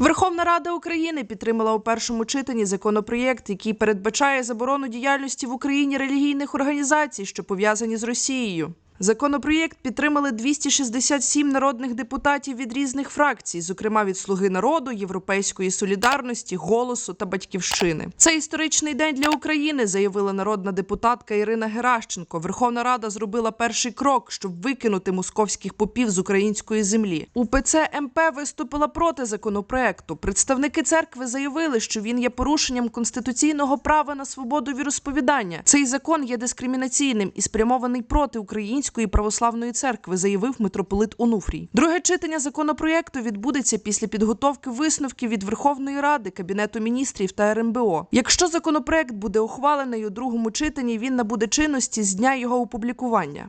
Верховна Рада України підтримала у першому читанні законопроєкт, який передбачає заборону діяльності в Україні релігійних організацій, що пов'язані з Росією. Законопроєкт підтримали 267 народних депутатів від різних фракцій, зокрема від Слуги народу, Європейської солідарності, голосу та батьківщини. Це історичний день для України, заявила народна депутатка Ірина Геращенко. Верховна Рада зробила перший крок, щоб викинути московських попів з української землі. УПЦ МП виступила проти законопроекту. Представники церкви заявили, що він є порушенням конституційного права на свободу віросповідання. Цей закон є дискримінаційним і спрямований проти української православної церкви, заявив митрополит Онуфрій. Друге читання законопроєкту відбудеться після підготовки висновків від Верховної Ради, Кабінету міністрів та РМБО. Якщо законопроект буде ухвалений у другому читанні, він набуде чинності з дня його опублікування.